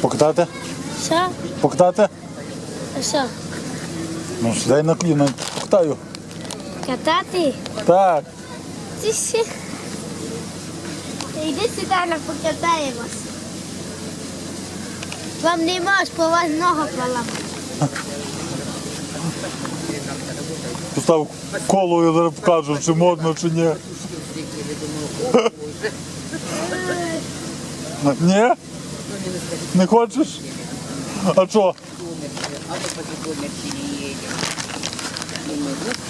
Покатати? Що? Покатати? Що? Ну, сідай на коліна, покатаю. Катати? Так. Ти ще. Йди сюди, ми покатаємось. Вам не можеш, по вас ногу проламати. Постав коло, я зараз покажу, чи можна, чи ні. Ні? Не хочеш? А що?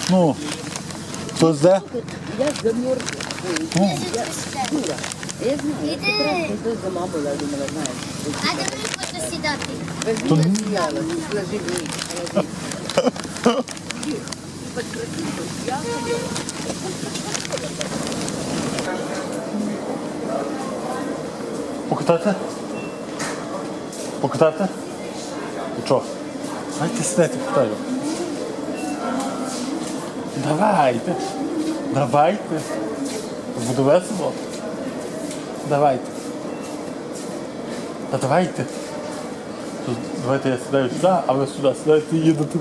Ну, хтось де? Я замерз. Ну, Я знаю, я раз тут дома я думала, знаешь. А де ви хочете сідати? Возьми одеяло, сложи положи. покатати? Покатати? І що? Давайте сідайте, покатаю. Давайте. Давайте. Буде весело. Давайте. Та давайте. Тут, давайте я сідаю сюди, а ви сюди сідаєте і їдете.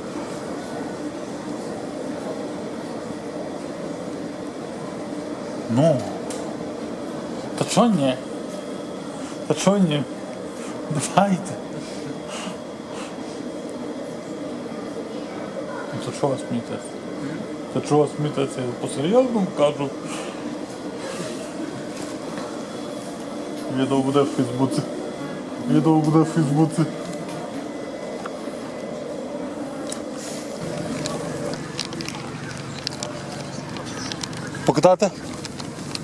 Ну. Та чого ні? Та чого ні? Давайте. Ну то чого ви смієтесь? Та чого ви смієтесь? Я по-серйозному кажу. Відео буде в Фейсбуці. Відео буде в Фейсбуці. Покатати?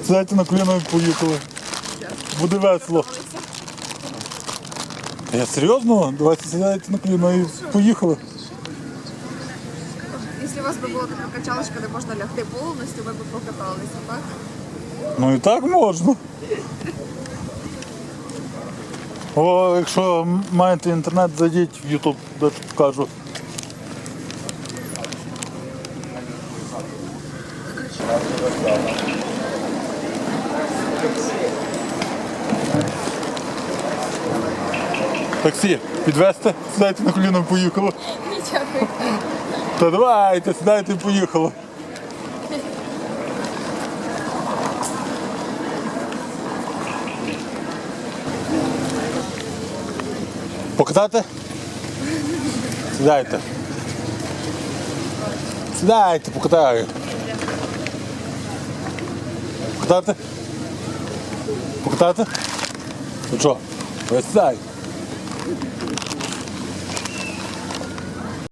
Сідайте на коліно і поїхали. Буде весело. Та я серйозно? Давайте сідайте на коліно і поїхали. Якщо у вас би була така качалочка, де можна лягти повністю, ви б покаталися, так? Ну і так можна. О, якщо маєте інтернет, зайдіть в YouTube, де покажу. Таксі, підвезти, сідайте на коліно і поїхали. Дякую. Та давайте, сідайте і поїхали. Покатати? Сідайте. Сідайте, покатаю. Покатати? Покатати? Ну що? Ви сідай. Thank you.